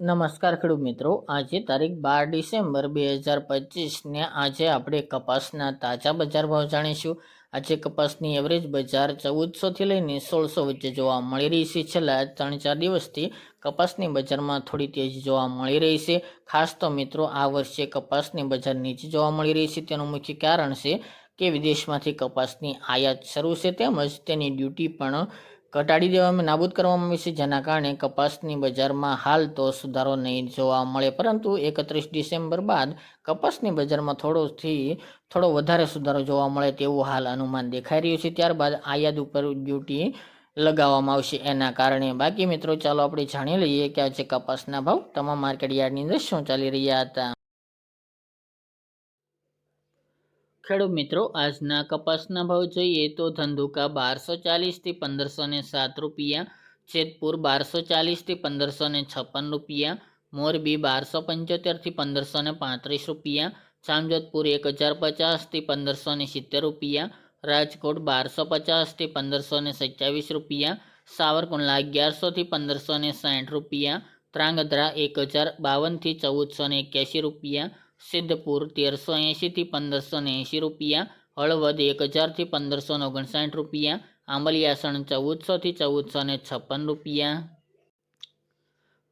નમસ્કાર ખેડૂત મિત્રો. આજે તારીખ બાર ડિસેમ્બર બે હજાર પચીસને આજે આપણે કપાસના તાજા બજાર ભાવ જાણીશું. આજે કપાસની એવરેજ બજાર ચૌદસોથી લઈને સોળસો વચ્ચે જોવા મળી રહી છે. છેલ્લા ત્રણ ચાર દિવસથી કપાસની બજારમાં થોડી તેજી જોવા મળી રહી છે. ખાસ તો મિત્રો આ વર્ષે કપાસની બજાર નીચે જોવા મળી રહી છે. તેનું મુખ્ય કારણ છે કે વિદેશમાંથી કપાસની આયાત શરૂ છે તેમજ તેની ડ્યુટી પણ ઘટાડી દેવામાં નાબૂદ કરવામાં આવી છે, જેના કારણે કપાસની બજારમાં હાલ તો સુધારો નહીં જોવા મળે. પરંતુ એકત્રીસ ડિસેમ્બર બાદ કપાસની બજારમાં થોડોથી થોડો વધારે સુધારો જોવા મળે તેવું હાલ અનુમાન દેખાઈ રહ્યું છે. ત્યારબાદ આયાત ઉપર ડ્યુટી લગાવવામાં આવશે. એના કારણે બાકી મિત્રો, ચાલો આપણે જાણી લઈએ કે આજે કપાસના ભાવ તમામ માર્કેટ યાર્ડની અંદર શું ચાલી રહ્યા હતા. ખેડૂત મિત્રો, આજના કપાસના ભાવ જોઈએ તો ધંધુકા બારસો ચાલીસથી પંદરસો ને સાત રૂપિયા જેતપુર બારસો ચાલીસથી પંદરસો ને છપ્પન રૂપિયા, મોરબી બારસો પંચોતેરથી પંદરસો ને પાંત્રીસ રૂપિયા, જામજોધપુર એક હજાર પચાસથી પંદરસો ને સિત્તેર રૂપિયા, રાજકોટ બારસો પચાસથી પંદરસો ને સત્યાવીસ રૂપિયા, સાવરકુંડલા અગિયારસોથી પંદરસો ને સાઠ રૂપિયા ત્રાંગધ્રા એક હજાર બાવનથી ચૌદસો ને એક્યાસી રૂપિયા સિદ્ધપુર તેરસો એંશીથી પંદરસો ને એંશી રૂપિયા, હળવદ એક હજારથી પંદરસો ઓગણસાઠ રૂપિયા આંબલિયાસણ ચૌદસોથી ચૌદસો ને છપ્પન રૂપિયા.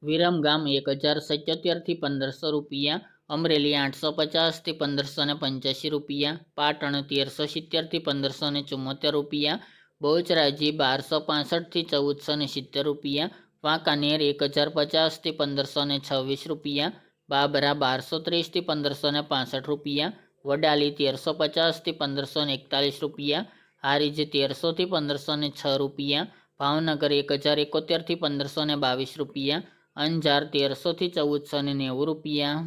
વિરમગામ એક હજાર સત્યોતેરથી પંદરસો રૂપિયા, અમરેલી આઠસો પચાસથી પંદરસો ને પંચ્યાસી રૂપિયા, પાટણ તેરસો સિત્તેરથી પંદરસો ને ચુમ્મોતેર રૂપિયા, બહુચરાજી બારસો પાસઠથી ચૌદસો ને સિત્તેર રૂપિયા, વાંકાનેર એક હજાર પચાસથી પંદરસો ને છવ્વીસ રૂપિયા બાબરા બારસો ત્રીસથી પંદરસો ને પાસઠ રૂપિયા, વડાલી તેરસો પચાસથી પંદરસો ને એકતાલીસ રૂપિયા, હારીજ તેરસોથી પંદરસો ને છ રૂપિયા, ભાવનગર એક હજાર એકોતેરથી પંદરસો ને બાવીસ રૂપિયા, અંજાર તેરસોથી ચૌદસો ને નેવું રૂપિયા.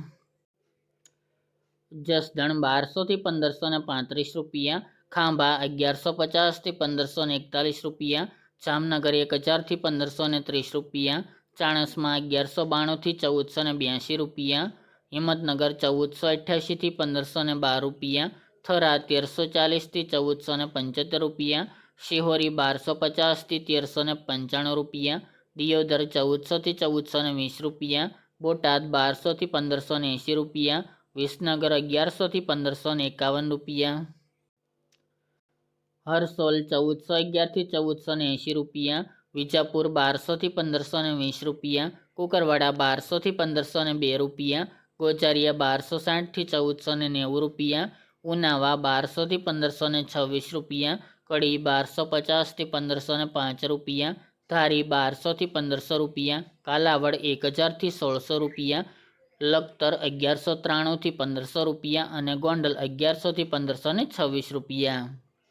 જસદણ બારસોથી પંદરસો ને પાંત્રીસ રૂપિયા, ખાંભા અગિયારસો પચાસથી પંદરસો ને એકતાલીસ રૂપિયા, જામનગર એક હજારથી પંદરસો ને ત્રીસ રૂપિયા ચાણસમાં અગિયારસો બાણુંથી ચૌદસો ને બ્યાસી રૂપિયા, હિંમતનગર ચૌદસો અઠ્યાસીથી પંદરસો ને બાર રૂપિયા થરા તેરસો ચાલીસથી ચૌદસો ને પંચોતેર રૂપિયા, શિહોરી બારસો પચાસથી તેરસો ને પંચાણું રૂપિયા, દિયોદર ચૌદસોથી ચૌદસો ને વીસ રૂપિયા, બોટાદ બારસોથી પંદરસો ને એંશી રૂપિયા, વિસનગર અગિયારસોથી પંદરસો ને એકાવન રૂપિયા. હરસોલ ચૌદસો અગિયારથી ચૌદસો ને એંશી રૂપિયા વિજાપુર બારસોથી પંદરસો ને વીસ રૂપિયા, કુકરવાડા બારસોથી પંદરસો ને બે રૂપિયા, ગોચારિયા બારસો સાઠથી ચૌદસો ને નેવું રૂપિયા, ઉનાવા બારસોથી પંદરસો ને છવ્વીસ રૂપિયા, કડી બારસો પચાસથી પંદરસો ને પાંચ રૂપિયા, ધારી બારસોથી પંદરસો રૂપિયા, કાલાવડ એક હજારથી સોળસો રૂપિયા, લખતર અગિયારસો ત્રાણુંથી પંદરસો રૂપિયા અને ગોંડલ અગિયારસોથી પંદરસો ને છવ્વીસ રૂપિયા.